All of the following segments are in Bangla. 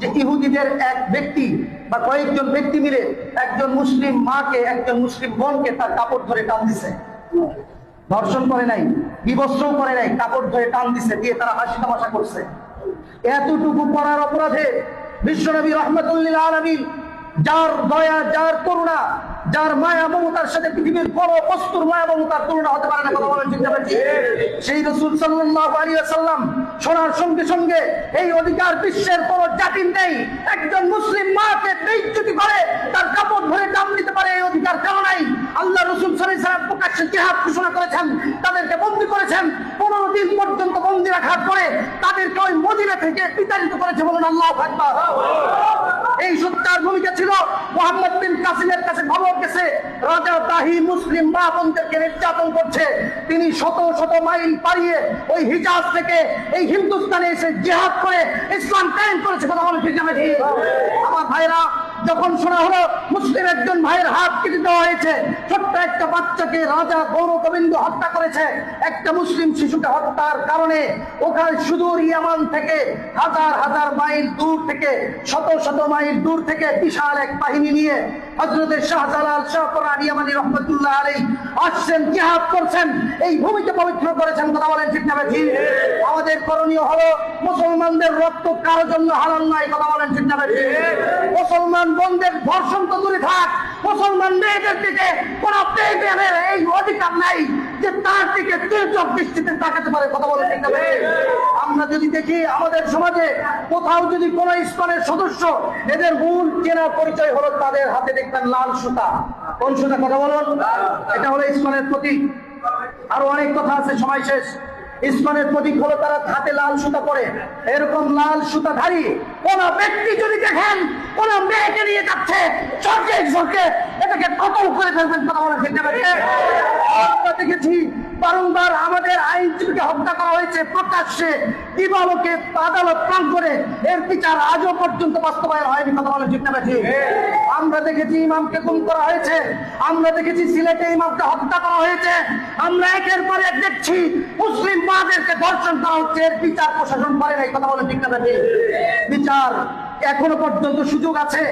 যে ইহুদিদের এক ব্যক্তি বা কয়েকজন ব্যক্তি মিলে একজন মুসলিম মাকে একজন মুসলিম বোনকে তার কাপড় ধরে টান দিছে। ধর্ষণ করে নাই বিবস্ত্রও করে নাই কাপড় ধরে টান দিছে দিয়ে তারা হাসি তামাশা করছে। এতটুকু করার অপরাধে বিশ্বনবী রহমতুল্লিল আলমিন যার দয়া যার করুণা যার মায়া মমতার সাথে পৃথিবীর বড় বস্তুর মায়া মমতার তুলনা হতে পারে না কথা বলেন সেই রসুল সাল্লাহ আলিয়া সাল্লাম শোনার সঙ্গে সঙ্গে এই অধিকার বিশ্বের কোন জাতির নেই। একজন মুসলিম মাকে বেইজ্জতি করে তার কাপড় ধরে দাম নিতে পারে এই অধিকার কেন নাই? আল্লাহ রসুল সারা প্রকাশ্যে জেহাদ ঘোষণা করেছেন, তাদেরকে বন্দি করেছেন। পনেরো দিন পর্যন্ত বন্দি রাখার পরে তাদেরকে ওই মদিনা থেকে বিতাড়িত করেছে বলুন আল্লাহ এই সত্যার ভূমিকা ছিল মোহাম্মদ বিন কাসিমের কাছে খবর গেছে, রাজা তাহি মুসলিম মা বোনদেরকে নির্যাতন করছে তিনি শত শত মাইল পাড়িয়ে ওই হিজাজ থেকে এই হিন্দুস্তানে এসে জেহাদ করে ইসলাম কায়েম করেছে কথা বলে ঠিক? আমার ভাইরা যখন শোনা হলো, মুসলিম একজন ভাইয়ের হাত কেটে দেওয়া হয়েছে, ছোট্ট একটা বাচ্চাকে রাজা গৌর গোবিন্দ হত্যা করেছে। একটা মুসলিম শিশুকে হত্যার কারণে ওখানে সুদূর ইয়ামান থেকে হাজার হাজার মাইল দূর থেকে, শত শত মাইল দূর থেকে বিশাল এক বাহিনী নিয়ে হজরতের শাহজালাল শাহপুরান ইয়ামানি রহমতুল্লাহ আলী আসছেন, জিহাদ করছেন, এই ভূমিকে পবিত্র করেছেন কথা বলেন ঠিক না আমাদের করণীয় হলো মুসলমানদের রক্ত কারও জন্য হারাল নাই কথা বলেন ঠিক না মুসলমান বন্ধের ধর্ষণ তো দূরে থাক। মুসলমান মেয়েদের দিকে কোন মেয়েদের এই অধিকার নাই যে তার দিকে তির্যক দৃষ্টিতে তাকাতে পারে। কথা বলে ঠিক না আমরা যদি দেখি আমাদের সমাজে কোথাও যদি কোন ইস্কনের সদস্য এদের মূল চেনা পরিচয় হলো তাদের হাতে দেখবেন লাল সুতা। কোন সুতা? কথা বলুন। এটা হলো ইস্কনের প্রতীক। আরও অনেক কথা আছে, সময় শেষ। ইসমানের প্রতীক হলো তারা হাতে লাল সুতা পরে। এরকম লাল সুতা ধারী কোন ব্যক্তি যদি দেখেন, কোন মেয়েকে নিয়ে যাচ্ছে সরকে সরকে এটাকে কতল করে ফেলবেন তারা বলে ফেলতে পারে আমরা দেখেছি বারংবার আমাদের আইনজীবীকে হত্যা করা হয়েছে প্রকাশ্যে দিবালোকে আদালত প্রাঙ্গণে এর বিচার আজও পর্যন্ত বাস্তবায়ন হয়নি, কথা বলে ঠিক না? আমরা দেখেছি ইমামকে গুম করা হয়েছে, আমরা দেখেছি সিলেটে ইমামকে হত্যা করা হয়েছে, আমরা একের পর এক দেখছি মুসলিম মাদেরকে ধর্ষণ করা হচ্ছে, এর বিচার প্রশাসন করে নাই, কথা বলে ঠিক বিচার এখনও পর্যন্ত সুযোগ আছে।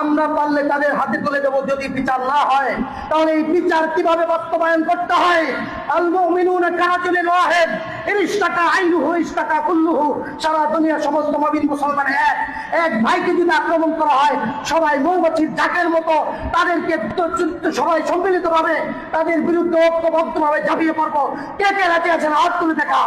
আমরা পারলে তাদের হাতে তুলে দেবো যদি বিচার না হয়। তাহলে এই বিচার কীভাবে বাস্তবায়ন করতে হয়? সারা দুনিয়া সমস্ত মুমিন মুসলমান এক। এক ভাইকে যদি আক্রমণ করা হয় সবাই মৌমাছির জাকের মতো তাদেরকে সবাই সম্মিলিত ভাবে তাদের বিরুদ্ধে ঐক্যবদ্ধ ভাবে ঝাঁপিয়ে পড়ব। কে কে রাজি আছেন? হাত তুলে দেখা।